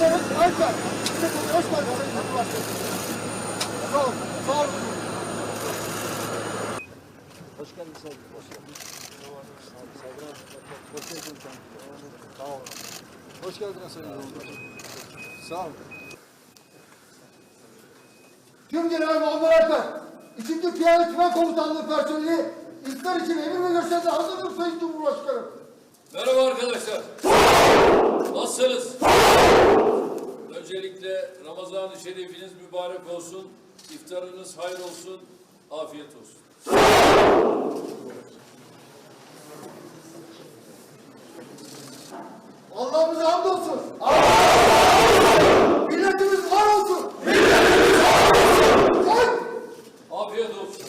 Evet, Ayşe. Hoş geldin. Sayın Başkanım. Sağ olun. Sağ olun. Hoş geldin Sayın. Hoş geldin. Saygılar. Hoş geldin. Sağ olun. Hoş geldiniz. Sağ olun. Tüm General Muammer Alper, 2. Piyade Tümen Komutanlığı personeli iftar için emir ve gösteride hazırdır Sayın Cumhurbaşkanım. Merhaba arkadaşlar. Nasılsınız? Ramazan-ı Şerifiniz mübarek olsun. İftarınız hayır olsun. Afiyet olsun. Allah'ımıza hamdolsun. Allah! Milletimiz var olsun. Milletimiz var olsun. Afiyet olsun.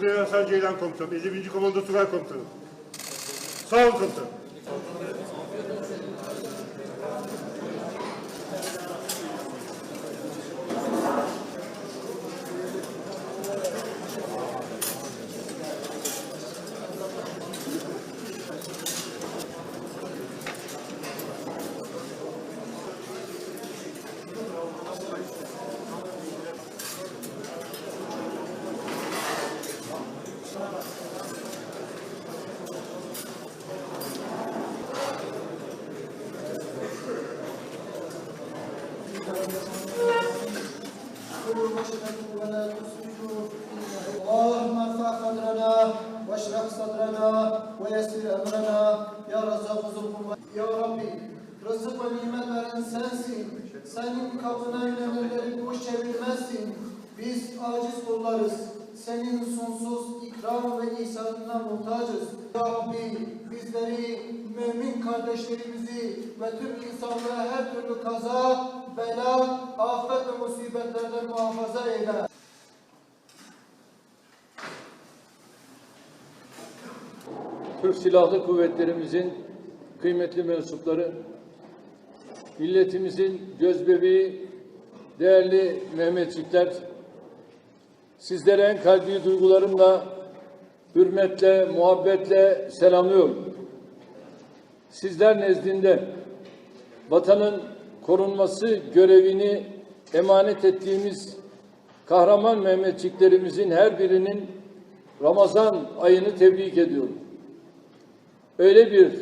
Tugay Hasan Ceylan Komutanım, 51. Komando Tugay Komutanım. Sağ olun komutanım. واشرح صدرنا ويسر امرنا ya Rezzak Zulkum Ya Rabbi rızık ve nimet veren sensin. Senin kapına yönelenleri boş çevirmezsin. Biz aciz kullarız. Senin sonsuz ikram ve ihsanına muhtacız. Ya Rabbi bizleri, mümin kardeşlerimizi ve tüm insanlığı her türlü kaza, Türk Silahlı Kuvvetlerimizin kıymetli mensupları, milletimizin gözbebeği, değerli Mehmetçikler, sizlere en kalbi duygularımla, hürmetle, muhabbetle selamlıyorum. Sizler nezdinde vatanın korunması görevini emanet ettiğimiz kahraman Mehmetçiklerimizin her birinin Ramazan ayını tebrik ediyorum. Öyle bir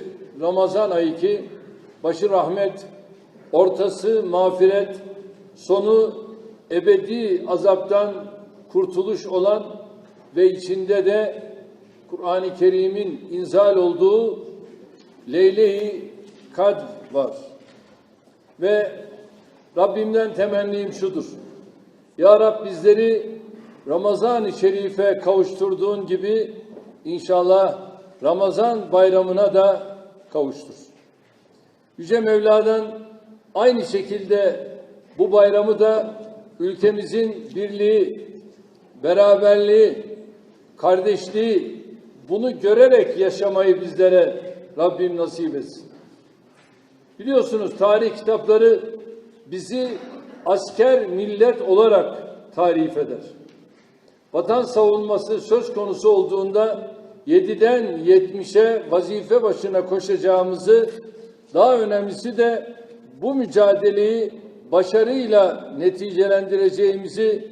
Ramazan ayı ki başı rahmet, ortası mağfiret, sonu ebedi azaptan kurtuluş olan ve içinde de Kur'an-ı Kerim'in inzal olduğu Leyle-i Kadr var. Ve Rabbimden temennim şudur. Ya Rab bizleri Ramazan-ı Şerif'e kavuşturduğun gibi inşallah Ramazan bayramına da kavuştur. Yüce Mevla'dan aynı şekilde bu bayramı da ülkemizin birliği, beraberliği, kardeşliği bunu görerek yaşamayı bizlere Rabbim nasip etsin. Biliyorsunuz tarih kitapları bizi asker millet olarak tarif eder. Vatan savunması söz konusu olduğunda 7'den 70'e vazife başına koşacağımızı, daha önemlisi de bu mücadeleyi başarıyla neticelendireceğimizi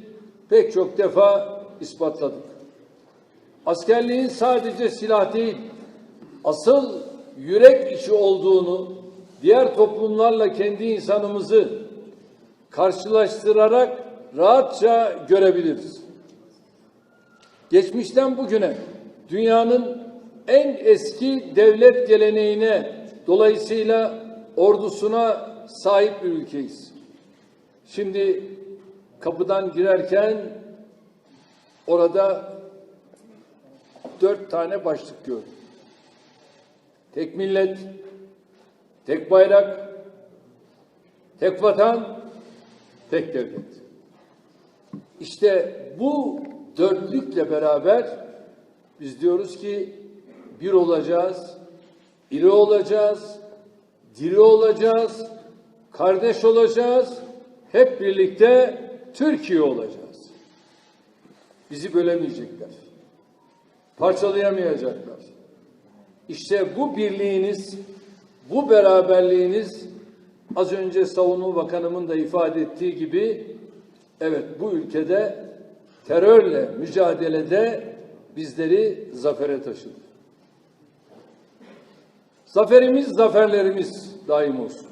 pek çok defa ispatladık. Askerliğin sadece silah değil, asıl yürek işi olduğunu diğer toplumlarla kendi insanımızı karşılaştırarak rahatça görebiliriz. Geçmişten bugüne dünyanın en eski devlet geleneğine dolayısıyla ordusuna sahip bir ülkeyiz. Şimdi kapıdan girerken orada dört tane başlık gördüm. Tek millet, tek bayrak, tek vatan, tek devlet. İşte bu dörtlükle beraber biz diyoruz ki bir olacağız, iri olacağız, diri olacağız, kardeş olacağız, hep birlikte Türkiye olacağız. Bizi bölemeyecekler, parçalayamayacaklar. İşte bu birliğiniz, bu beraberliğiniz az önce Savunma Bakanımın da ifade ettiği gibi evet bu ülkede terörle mücadelede bizleri zafere taşıdı. Zaferimiz zaferlerimiz daim olsun.